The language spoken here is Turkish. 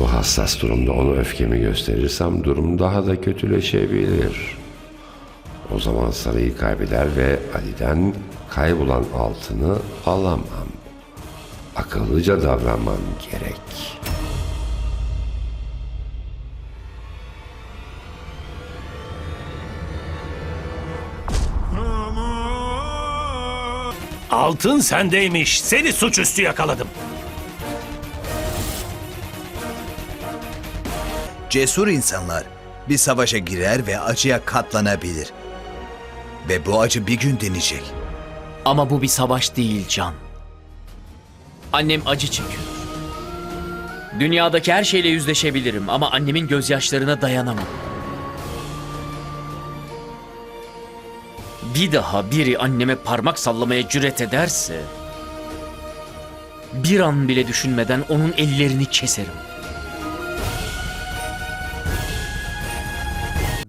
hassas durumda onu öfkemi gösterirsem durum daha da kötüleşebilir. O zaman sarayı kaybeder ve Ali'den kaybolan altını alamam. Akıllıca davranmam gerek. Altın sendeymiş. Seni suçüstü yakaladım. Cesur insanlar bir savaşa girer ve acıya katlanabilir. Ve bu acı bir gün dinecek. Ama bu bir savaş değil Can. Annem acı çekiyor. Dünyadaki her şeyle yüzleşebilirim ama annemin gözyaşlarına dayanamam. Bir daha biri anneme parmak sallamaya cüret ederse... Bir an bile düşünmeden onun ellerini keserim.